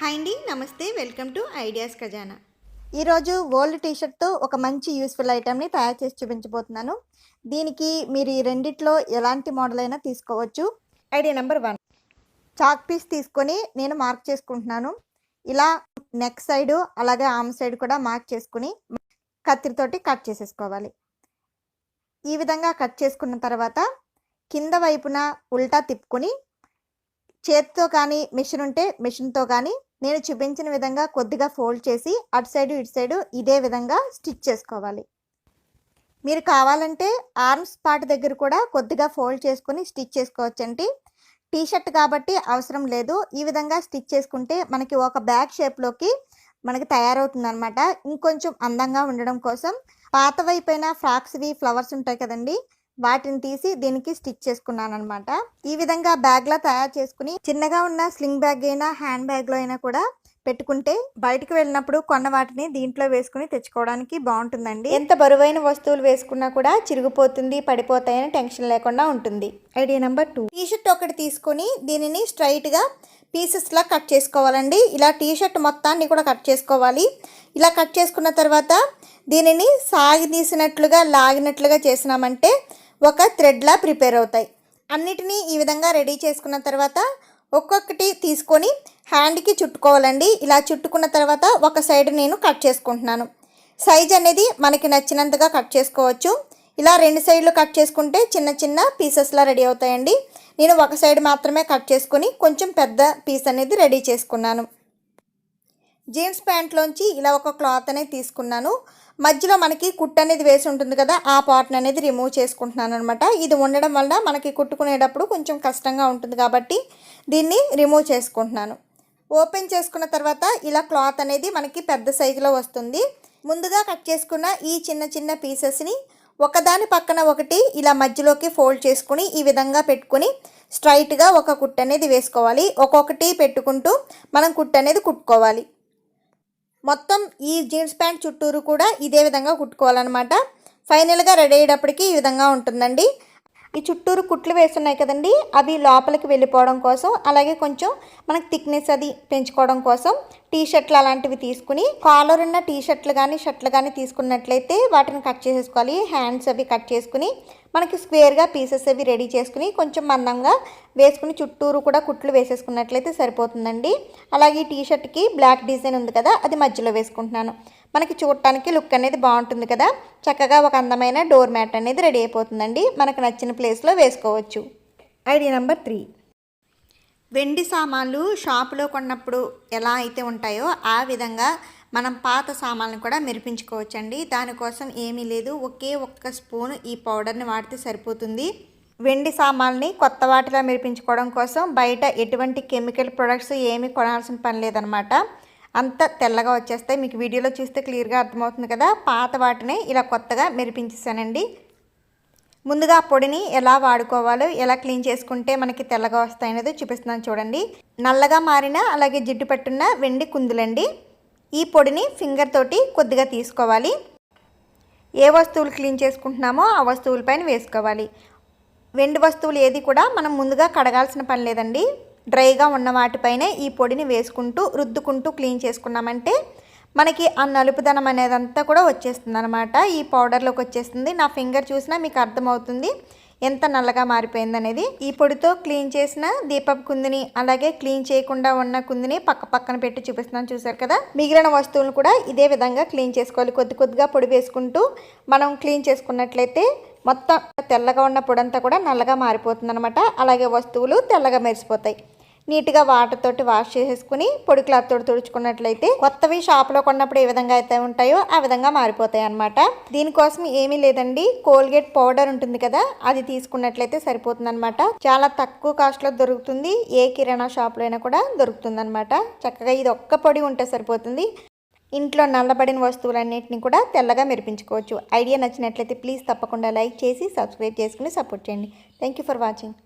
Hi అండి నమస్తే welcome to ideas ఖజానా. ఈరోజు ఓల్డ్ టీషర్ట్తో ఒక మంచి యూస్ఫుల్ ఐటెంని తయారు చేసి చూపించబోతున్నాను. దీనికి మీరు ఈ రెండిట్లో ఎలాంటి మోడల్ అయినా తీసుకోవచ్చు. Idea number one. Chalk piece తీసుకొని నేను మార్క్ చేసుకుంటున్నాను. ఇలా నెక్ సైడు అలాగే ఆమ్ సైడ్ కూడా మార్క్ చేసుకుని కత్తిరితోటి కట్ చేసేసుకోవాలి. ఈ విధంగా కట్ చేసుకున్న తర్వాత కింద వైపున ఉల్టా తిప్పుకొని చేతితో కానీ మిషన్ ఉంటే మిషన్తో కానీ నేను చూపించిన విధంగా కొద్దిగా ఫోల్డ్ చేసి అటు సైడు ఇటు సైడు ఇదే విధంగా స్టిచ్ చేసుకోవాలి. మీరు కావాలంటే ఆర్మ్స్ పార్ట్ దగ్గర కూడా కొద్దిగా ఫోల్డ్ చేసుకుని స్టిచ్ చేసుకోవచ్చండి. టీ షర్ట్ కాబట్టి అవసరం లేదు. ఈ విధంగా స్టిచ్ చేసుకుంటే మనకి ఒక బ్యాగ్ షేప్లోకి మనకి తయారవుతుంది అనమాట ఇంకొంచెం అందంగా ఉండడం కోసం. పాత వైపైన ఫ్రాక్స్వి ఫ్లవర్స్ ఉంటాయి కదండి. వాటిని తీసి దీనికి స్టిచ్ చేసుకున్నాను అనమాట ఈ విధంగా బ్యాగ్లా తయారు చేసుకుని చిన్నగా ఉన్న స్లింగ్ బ్యాగ్ అయినా హ్యాండ్ బ్యాగ్లో అయినా కూడా పెట్టుకుంటే బయటకు వెళ్ళినప్పుడు కొన్న వాటిని దీంట్లో వేసుకుని తెచ్చుకోవడానికి బాగుంటుందండి. ఎంత బరువైన వస్తువులు వేసుకున్నా కూడా చిరిగిపోతుంది పడిపోతాయని టెన్షన్ లేకుండా ఉంటుంది. Idea number two. T shirt ఒకటి తీసుకొని దీనిని స్ట్రైట్గా పీసెస్లా కట్ చేసుకోవాలండి. ఇలా టీషర్ట్ మొత్తాన్ని కూడా కట్ చేసుకోవాలి. ఇలా కట్ చేసుకున్న తర్వాత దీనిని సాగదీసినట్లుగా లాగినట్లుగా చేసినామంటే ఒక థ్రెడ్లా ప్రిపేర్ అవుతాయి. అన్నిటినీ ఈ విధంగా రెడీ చేసుకున్న తర్వాత ఒక్కొక్కటి తీసుకొని హ్యాండ్కి చుట్టుకోవాలండి. ఇలా చుట్టుకున్న తర్వాత ఒక సైడ్ నేను కట్ చేసుకుంటున్నాను. సైజ్ అనేది మనకి నచ్చినంతగా కట్ చేసుకోవచ్చు. ఇలా రెండు సైడ్లు కట్ చేసుకుంటే చిన్న చిన్న పీసెస్లా రెడీ అవుతాయండి. నేను ఒక సైడ్ మాత్రమే కట్ చేసుకొని కొంచెం పెద్ద పీస్ అనేది రెడీ చేసుకున్నాను. జీన్స్ ప్యాంట్లోంచి ఇలా ఒక క్లాత్ అనేది తీసుకున్నాను. మధ్యలో మనకి కుట్ అనేది వేసి ఉంటుంది కదా ఆ పార్ట్ని అనేది రిమూవ్ చేసుకుంటున్నాను అనమాట ఇది ఉండడం వల్ల మనకి కుట్టుకునేటప్పుడు కొంచెం కష్టంగా ఉంటుంది కాబట్టి దీన్ని రిమూవ్ చేసుకుంటున్నాను. ఓపెన్ చేసుకున్న తర్వాత ఇలా క్లాత్ అనేది మనకి పెద్ద సైజులో వస్తుంది. ముందుగా కట్ చేసుకున్న ఈ చిన్న చిన్న పీసెస్ని ఒకదాని పక్కన ఒకటి ఇలా మధ్యలోకి ఫోల్డ్ చేసుకుని ఈ విధంగా పెట్టుకుని స్ట్రైట్గా ఒక కుట్ అనేది వేసుకోవాలి. ఒక్కొక్కటి పెట్టుకుంటూ మనం కుట్ అనేది కుట్టుకోవాలి. మొత్తం ఈ జీన్స్ ప్యాంట్ చుట్టూరు కూడా ఇదే విధంగా కుట్టుకోవాలన్నమాట. ఫైనల్గా రెడీ అయ్యేటప్పటికి ఈ విధంగా ఉంటుందండి. ఈ చుట్టూరు కుట్లు వేస్తున్నాయి కదండి అవి లోపలికి వెళ్ళిపోవడం కోసం అలాగే కొంచెం మనకి థిక్నెస్ అది పెంచుకోవడం కోసం టీ షర్ట్లు అలాంటివి తీసుకుని కాలర్ ఉన్న టీ షర్ట్లు కానీ షర్ట్లు కానీ తీసుకున్నట్లయితే వాటిని కట్ చేసేసుకోవాలి. హ్యాండ్స్ అవి కట్ చేసుకుని మనకి స్క్వేర్గా పీసెస్ అవి రెడీ చేసుకుని కొంచెం మందంగా వేసుకుని చుట్టూరు కూడా కుట్లు వేసేసుకున్నట్లయితే సరిపోతుందండి. అలాగే ఈ టీ షర్ట్కి బ్లాక్ డిజైన్ ఉంది కదా అది మధ్యలో వేసుకుంటున్నాను. మనకి చూడటానికి లుక్ అనేది బాగుంటుంది కదా చక్కగా ఒక అందమైన డోర్ మ్యాట్ అనేది రెడీ అయిపోతుందండి. మనకు నచ్చిన ప్లేస్లో వేసుకోవచ్చు. ఐడియా నెంబర్ త్రీ వెండి సామాన్లు షాపులో కొన్నప్పుడు ఎలా అయితే ఉంటాయో ఆ విధంగా మనం పాత సామాన్లు కూడా మెరిపించుకోవచ్చండి. దానికోసం ఏమీ లేదు. ఒకే ఒక్క స్పూన్ ఈ పౌడర్ని వాడితే సరిపోతుంది. వెండి సామాన్ని కొత్త వాటిలా మెరిపించుకోవడం కోసం బయట ఎటువంటి కెమికల్ ప్రొడక్ట్స్ ఏమీ కొనాల్సిన పని లేదనమాట అంత తెల్లగా వచ్చేస్తాయి. మీకు వీడియోలో చూస్తే క్లియర్గా అర్థమవుతుంది కదా. పాత వాటిని ఇలా కొత్తగా మెరిపించేసానండి. ముందుగా ఆ పొడిని ఎలా వాడుకోవాలో ఎలా క్లీన్ చేసుకుంటే మనకి తెల్లగా వస్తాయనేది చూపిస్తున్నాను చూడండి. నల్లగా మారిన అలాగే జిడ్డు పట్టున్న వెండి కుందులండి. ఈ పొడిని ఫింగర్ తోటి కొద్దిగా తీసుకోవాలి. ఏ వస్తువులు క్లీన్ చేసుకుంటున్నామో ఆ వస్తువులపైన వేసుకోవాలి. వెండి వస్తువులు ఏది కూడా మనం ముందుగా కడగాల్సిన పని లేదండి. డ్రైగా ఉన్న వాటిపైనే ఈ పొడిని వేసుకుంటూ రుద్దుకుంటూ క్లీన్ చేసుకున్నామంటే మనకి ఆ నలుపుదనం అనేదంతా కూడా వచ్చేస్తుంది అనమాట ఈ పౌడర్లోకి వచ్చేస్తుంది. నా ఫింగర్ చూసినా మీకు అర్థమవుతుంది. ఎంత నల్లగా మారిపోయింది అనేది ఈ పొడితో క్లీన్ చేసిన దీపపు కుందిని అలాగే క్లీన్ చేయకుండా ఉన్న కుందిని పక్క పక్కన పెట్టి చూపిస్తున్నాను చూసారు కదా? మిగిలిన వస్తువులు కూడా ఇదే విధంగా క్లీన్ చేసుకోవాలి. కొద్ది కొద్దిగా పొడి వేసుకుంటూ మనం క్లీన్ చేసుకున్నట్లయితే మొత్తం తెల్లగా ఉన్న పొడంతా కూడా నల్లగా మారిపోతుంది అలాగే వస్తువులు తెల్లగా మెరిసిపోతాయి. నీట్గా వాటర్ తోటి వాష్ చేసేసుకుని పొడి క్లాత్ తోటి తుడుచుకున్నట్లయితే కొత్తవి షాప్లో కొన్నప్పుడు ఏ విధంగా అయితే ఉంటాయో ఆ విధంగా మారిపోతాయి అనమాట దీనికోసం ఏమీ లేదండి. కోల్గేట్ పౌడర్ ఉంటుంది కదా అది తీసుకున్నట్లయితే సరిపోతుంది అనమాట చాలా తక్కువ కాస్ట్లో దొరుకుతుంది. ఏ కిరాణా షాప్లో అయినా కూడా దొరుకుతుంది అనమాట చక్కగా ఇది ఒక్క పొడి ఉంటే సరిపోతుంది. ఇంట్లో నల్లబడిన వస్తువులన్నింటినీ కూడా తెల్లగా మెరిపించుకోవచ్చు. ఐడియా నచ్చినట్లయితే ప్లీజ్ తప్పకుండా లైక్ చేసి సబ్స్క్రైబ్ చేసుకుని సపోర్ట్ చేయండి. Thank you for watching.